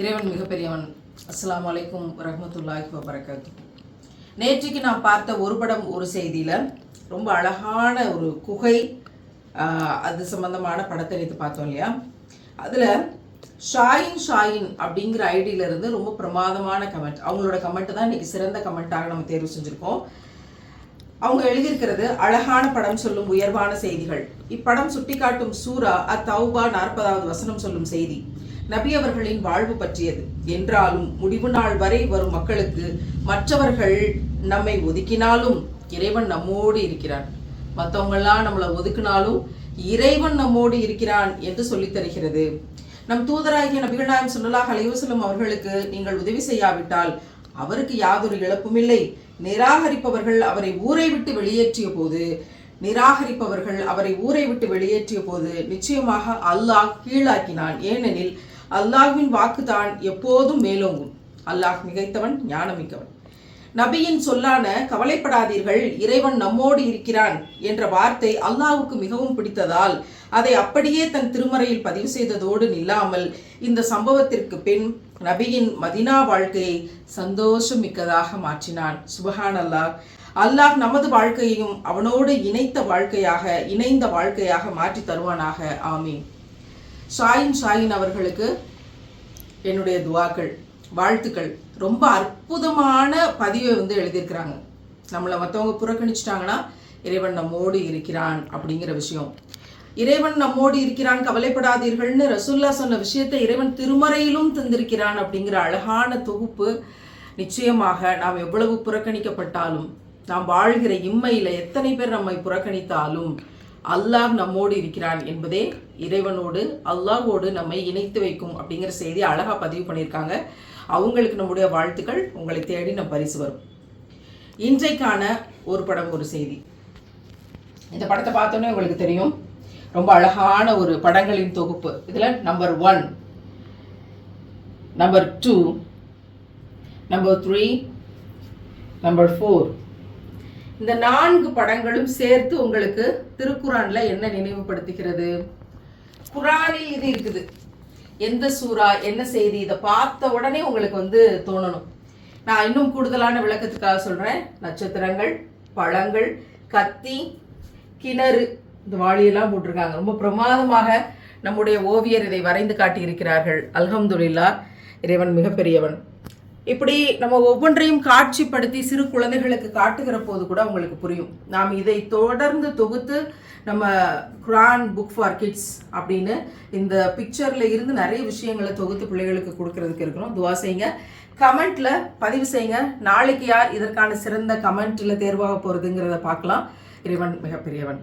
இறைவன் மிகப்பெரியவன். அஸ்லாம் அலைக்கும் ரஹமத்துல்லாஹி வபரகாத்து நேற்றுக்கு நான் பார்த்த ஒரு படம் ஒரு செய்தியில் ரொம்ப அழகான ஒரு குகை அது சம்பந்தமான படத்தை எடுத்து பார்த்தோம் இல்லையா? அதில் ஷாயின் ஷாயின் அப்படிங்கிற ஐடியில இருந்து ரொம்ப பிரமாதமான கமெண்ட். அவங்களோட கமெண்ட் தான் இன்னைக்கு சிறந்த கமெண்ட்டாக நம்ம தேர்வு செஞ்சுருக்கோம். அவங்க எழுதியிருக்கிறது அழகான படம் சொல்லும் உயர்வான செய்திகள். இப்படம் சுட்டிக்காட்டும் சூரா அத்தௌபா நாற்பதாவது வசனம் சொல்லும் செய்தி. நபி அவர்களின் வாழ்வு பற்றியது. என்றாலும் முடிவு நாள் வரை வரும் மக்களுக்கு மற்றவர்கள் நம்மை ஒதுக்கினாலும் இறைவன் நம்மோடு இருக்கிறான். மற்றவங்கெல்லாம் நம்மளை ஒதுக்கினாலும் இறைவன் நம்மோடு இருக்கிறான் என்று சொல்லித் தருகிறது. நம் தூதராகிய நபிகள் நாயம் சுல்லாஹ் அலைவசலம் அவர்களுக்கு நீங்கள் உதவி செய்யாவிட்டால் அவருக்கு யாதொரு இழப்பும் இல்லை. நிராகரிப்பவர்கள் அவரை ஊரை விட்டு வெளியேற்றிய போது நிராகரிப்பவர்கள் அவரை ஊரை விட்டு வெளியேற்றிய போது நிச்சயமாக அல்லாஹ் கீழாக்கினான். ஏனெனில் அல்லாஹ்வின் வாக்குதான் எப்போதும் மேலோங்கும். அல்லாஹ் மிகைத்தவன் ஞானமிக்கவன். நபியின் சொல்லான கவலைப்படாதீர்கள் இறைவன் நம்மோடு இருக்கிறான் என்ற வார்த்தை அல்லாஹுக்கு மிகவும் பிடித்ததால் அதை அப்படியே தன் திருமறையில் பதிவு செய்ததோடு நில்லாமல் இந்த சம்பவத்திற்கு பின் நபியின் மதினா வாழ்க்கையை சந்தோஷம் மிக்கதாக மாற்றினான். சுபஹான் அல்லாஹ் அல்லாஹ் நமது வாழ்க்கையையும் அவனோடு இணைத்த வாழ்க்கையாக இணைந்த வாழ்க்கையாக மாற்றி தருவானாக. ஆமீன். ஷாயின் ஷாயின் அவர்களுக்கு என்னுடைய துவாக்கள் வாழ்த்துக்கள். ரொம்ப அற்புதமான பதிவை வந்து எழுதியிருக்கிறாங்க. நம்மளை மற்றவங்க புறக்கணிச்சிட்டாங்கன்னா இறைவன் நம்மோடு இருக்கிறான் அப்படிங்கிற விஷயம். இறைவன் நம்மோடு இருக்கிறான் கவலைப்படாதீர்கள்னு ரசுல்லா சொன்ன விஷயத்தை இறைவன் திருமறையிலும் தந்திருக்கிறான் அப்படிங்கிற அழகான தொகுப்பு நிச்சயமாக நாம் எவ்வளவு புறக்கணிக்கப்பட்டாலும் நாம் வாழ்கிற இம்மையில் எத்தனை பேர் நம்மை புறக்கணித்தாலும் அல்லாஹ் நம்மோடு இருக்கிறான் என்பதே இறைவனோடு அல்லாஹோடு நம்மை இணைத்து வைக்கும் அப்படிங்கிற செய்தி அழகாக பதிவு பண்ணியிருக்காங்க. அவங்களுக்கு நம்முடைய வாழ்த்துக்கள். உங்களை தேடி நம் பரிசு வரும். இன்றைக்கான ஒரு படம் ஒரு செய்தி. இந்த படத்தை பார்த்தோன்னே உங்களுக்கு தெரியும். ரொம்ப அழகான ஒரு படங்களின் தொகுப்பு. இதில் number one number two number three number four இந்த நான்கு படங்களும் சேர்த்து உங்களுக்கு திருக்குறான்ல என்ன நினைவுபடுத்துகிறது? குரானில் இது இருக்குது. எந்த சூறா என்ன செய்தி இதை பார்த்த உடனே உங்களுக்கு வந்து தோணணும். நான் இன்னும் கூடுதலான விளக்கத்துக்காக சொல்றேன். நட்சத்திரங்கள் பழங்கள் கத்தி கிணறு இந்த வாளியெல்லாம் போட்டிருக்காங்க. ரொம்ப பிரமாதமாக நம்முடைய ஓவியர் இதை வரைந்து காட்டியிருக்கிறார்கள். அல்ஹம்துல்லா இறைவன் மிகப்பெரியவன். இப்படி நம்ம ஒவ்வொன்றையும் காட்சிப்படுத்தி சிறு குழந்தைகளுக்கு காட்டுகிற போது கூட உங்களுக்கு புரியும். நாம் இதை தொடர்ந்து தொகுத்து நம்ம குரான் புக் ஃபார் கிட்ஸ் அப்படின்னு இந்த பிக்சர்ல இருந்து நிறைய விஷயங்களை தொகுத்து பிள்ளைகளுக்கு கொடுக்கறதுக்கு இருக்கிறோம். துவா செய்யுங்க. கமெண்ட்ல பதிவு செய்யுங்க. நாளைக்கு யார் இதற்கான சிறந்த கமெண்ட்ல தேர்வாக போறதுங்கிறத பார்க்கலாம். இறைவன் மிகப்பெரியவன்.